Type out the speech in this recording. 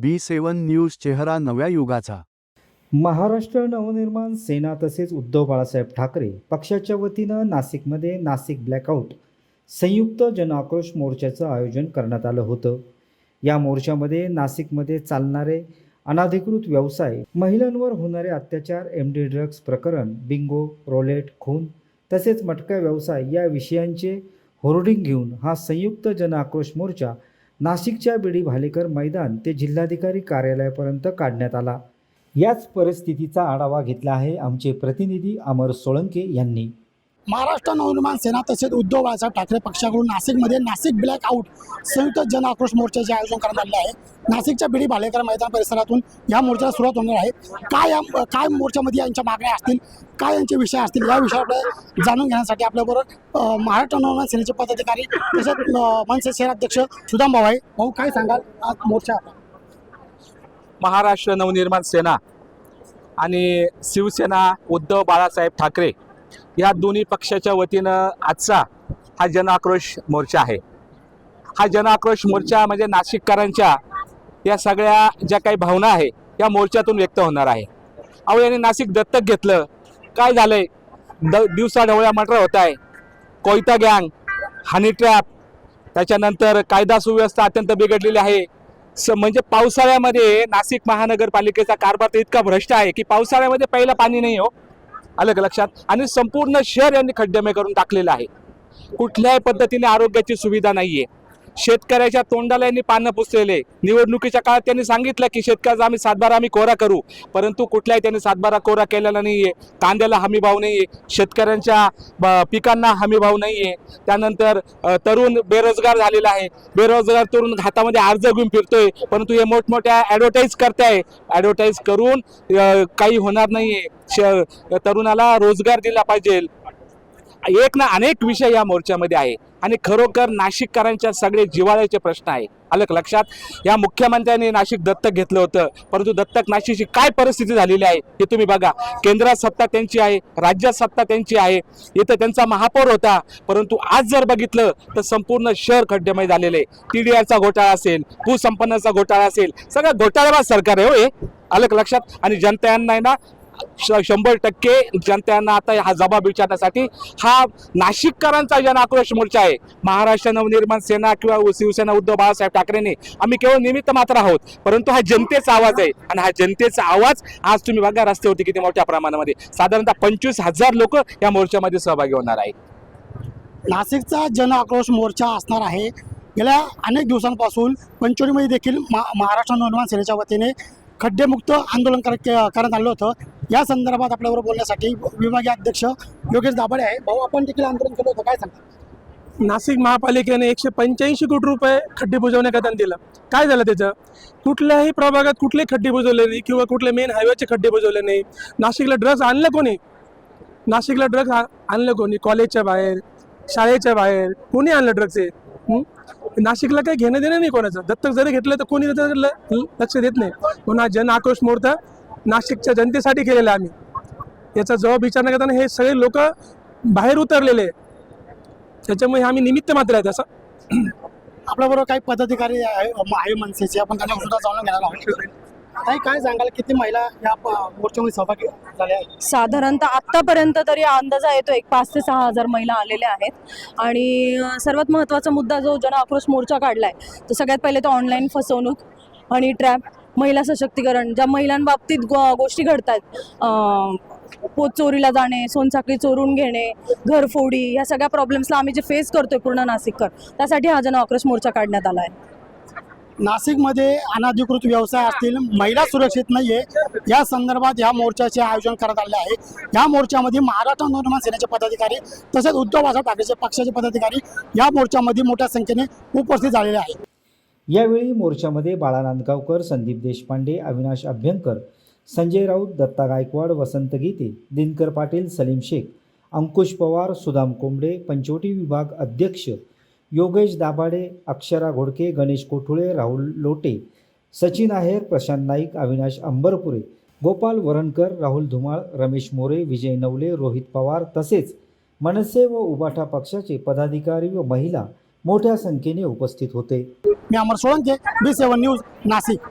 बी seven news चेहरा नव्या युगाचा. महाराष्ट्र नवनिर्माण सेना तसेच उद्धव बाळासाहेब ठाकरे पक्षाच्या वतीनं नाशिकमध्ये नाशिक ब्लॅकआउट संयुक्त जनआक्रोश मोर्चाचं आयोजन करण्यात आलं होतं. या मोर्चामध्ये नाशिकमध्ये चालणारे अनाधिकृत व्यवसाय महिलांवर होणारे अत्याचार एम डी ड्रग्स प्रकरण बिंगो रोलेट खून तसेच मटका व्यवसाय या विषयांचे होर्डिंग घेऊन हा संयुक्त जनआक्रोश मोर्चा नाशिकच्या बीडी भालेकर मैदान ते जिल्हाधिकारी कार्यालयापर्यंत काढण्यात आला. याच परिस्थितीचा आढावा घेतला आहे आमचे प्रतिनिधी अमर सोळंके यांनी. महाराष्ट्र नवनिर्माण सेना तसेच उद्धव बाळासाहेब ठाकरे पक्षाकडून नाशिकमध्ये नाशिक ब्लॅक आऊट संयुक्त जन आक्रोश मोर्चाचे आयोजन करण्यात आले आहे. नाशिकच्या बिडी भालेकर मैदान परिसरातून या मोर्चाला सुरुवात होणार आहे. काय या काय मोर्चामध्ये यांच्या मागण्या असतील? काय यांचे विषय असतील? या विषयाकडे जाणून घेण्यासाठी आपल्याबरोबर महाराष्ट्र नवनिर्माण सेनेचे पदाधिकारी तसेच मनसे शहराध्यक्ष सुदाम भाऊ आहे भाऊ काय सांगाल आज मोर्चा? महाराष्ट्र नवनिर्माण सेना आणि शिवसेना उद्धव बाळासाहेब ठाकरे या दोन्ही पक्षाच्या वतीनं आजचा हा जनआक्रोश मोर्चा आहे. हा जनआक्रोश मोर्चा म्हणजे नाशिककरांच्या या सगळ्या ज्या काही भावना आहे या मोर्चातून व्यक्त होणार आहे. अहो यांनी नाशिक दत्तक घेतलं. काय झालंय? द दिवसा ढवळ्या मटर होत आहे. कोयता गँग हनी ट्रॅप त्याच्यानंतर कायदा सुव्यवस्था अत्यंत बिघडलेली आहे. स म्हणजे पावसाळ्यामध्ये नाशिक महानगरपालिकेचा कारभार तर इतका भ्रष्ट आहे की पावसाळ्यामध्ये पहिलं पाणी नाही हो. आलं का लक्षात? आणि संपूर्ण शहर यांनी खड्डेमय करून टाकलेलं आहे. कुठल्याही पद्धतीने आरोग्याची सुविधा नाहीये. शेतकऱ्याच्या तोंडाला यांनी पानं पुसलेले. निवडणुकीच्या काळात त्यांनी सांगितलं की शेतकऱ्याचा आम्ही सातबारा आम्ही कोरा करू. परंतु कुठल्याही त्यांनी सातबारा कोरा केलेला नाहीये. कांद्याला हमी भाव नाहीये. शेतकऱ्यांच्या ब- पिकांना हमी भाव नाहीये. त्यानंतर तरुण बेरोजगार झालेला आहे. बेरोजगार तरुण हातामध्ये अर्ज घेऊन फिरतोय. परंतु हे मोठमोठ्या ॲडव्हर्टाईज करताय. ॲडव्हर्टाईज करून काही होणार नाहीये. श तरुणाला रोजगार दिला पाहिजे. एक ना अनेक विषय या मोर्चामध्ये आहे. आणि खरोखर नाशिककरांच्या सगळे जिवाळ्याचे प्रश्न आहे. आलं लक्षात या मुख्यमंत्र्यांनी नाशिक दत्तक घेतलं होतं. परंतु दत्तक नाशिकची काय परिस्थिती झालेली आहे हे तुम्ही बघा. केंद्रात सत्ता त्यांची आहे राज्यात सत्ता त्यांची आहे. इथं त्यांचा महापौर होता. परंतु आज जर बघितलं तर संपूर्ण शहर खड्डेमय झालेले टीडीआरचा घोटाळा असेल भूसंपन्नाचा घोटाळा असेल सगळं घोटाळेबाज सरकार आहे हो हे. आलं लक्षात. आणि जनता यांना आहे ना श- शंभर टक्के जनतेनं आता हा जबाब विचारण्यासाठी हा नाशिककरांचा जन आक्रोश मोर्चा आहे. महाराष्ट्र नवनिर्माण सेना किंवा शिवसेना उद्धव बाळासाहेब ठाकरेंनी आम्ही केवळ निमित्त मात्र आहोत परंतु हा जनतेचा आवाज आहे आणि हा जनतेचा आवाज आज तुम्ही बघा रस्त्यावरती किती मोठ्या प्रमाणामध्ये. साधारणतः पंचवीस हजार लोक या मोर्चामध्ये सहभागी होणार आहेत. नाशिकचा जन आक्रोश मोर्चा असणार आहे. गेल्या अनेक दिवसांपासून पंचोलीमध्ये देखील मा महाराष्ट्र नवनिर्माण सेनेच्या वतीने खड्डेमुक्त आंदोलन कर करण्यात आलं होतं. या संदर्भात आपल्याबरोबर बोलण्यासाठी विभागीय अध्यक्ष योगेश दाभाडे आहे. भाऊ आपण देखील आंदोलन केलं होतं. काय सांगता? नाशिक महापालिकेने एकशे पंच्याऐंशी कोटी रुपये खड्डे बुजवण्याकरता दिलं. काय झालं त्याचं? कुठल्याही प्रभागात कुठले खड्डे बुजवले नाही किंवा कुठले मेन हायवेचे खड्डे बुजवले नाही. नाशिकला ड्रग्ज आणलं कोणी? नाशिकला ड्रग्ज आणलं कोणी? कॉलेजच्या बाहेर शाळेच्या बाहेर कोणी आणलं ड्रग्ज हे? नाशिकला काही घेणं देणं नाही कोणाचं? दत्तक जरी घेतलं तर कोणी त्याच्याकडे लक्ष देत नाही. पुन्हा जन आक्रोश मोर्चा नाशिकच्या जनतेसाठी केलेला आहे आम्ही. याचा जबाब विचारणा करताना हे सगळे लोक बाहेर उतरलेले आहे. त्याच्यामुळे आम्ही निमित्त मात्र आहेत असं आपल्याबरोबर काही पदाधिकारी आहे आहे मनसेचे. आपण त्यांना सुद्धा जाणून आहोत. ताई काय सांगाल? किती महिला या मोर्चामध्ये सहभागी झाल्या आहेत? साधारणतः आत्तापर्यंत तरी अंदाजा येतो एक पाच ते सहा हजार महिला आलेल्या आहेत. आणि सर्वात महत्त्वाचा मुद्दा जो जन आक्रोश मोर्चा काढलाय तो सगळ्यात पहिले तो ऑनलाईन फसवणूक आणि ट्रॅप महिला सशक्तीकरण ज्या महिलांबाबतीत गो गोष्टी घडतात पोत चोरीला जाणे सोनसाखळी चोरून घेणे घरफोडी ह्या सगळ्या प्रॉब्लेम्सला आम्ही जे फेस करतोय पूर्ण नाशिककर त्यासाठी हा जन आक्रोश मोर्चा काढण्यात आला आहे. नाशिकमध्ये अनाधिकृत व्यवसाय असतील महिला सुरक्षित नाहीये. या संदर्भात या मोर्चाचे आयोजन करण्यात आले आहे. या मोर्चामध्ये महाराष्ट्र नवनिर्माण सेनेचे पदाधिकारी तसेच उद्धव बाळासाहेब ठाकरेचे पक्षाचे पदाधिकारी या मोर्चामध्ये मोठ्या संख्येने उपस्थित झालेले आहेत. यावेळी मोर्चामध्ये बाळा नांदगावकर संदीप देशपांडे अविनाश अभ्यंकर संजय राऊत दत्ता गायकवाड वसंत गीते दिनकर पाटील सलीम शेख अंकुश पवार सुदाम कोंबडे पंचवटी विभाग अध्यक्ष योगेश दाभाडे अक्षरा घोडके गणेश कोठुळे राहुल लोटे सचिन आहेर प्रशांत नाईक अविनाश अंबरपुरे गोपाल वरणकर राहुल धुमाळ रमेश मोरे विजय नवले रोहित पवार तसेच मनसे व उबाठा पक्षाचे पदाधिकारी व महिला मोठ्या संख्येने उपस्थित होते. मी Amar Solanke B seven news Nashik.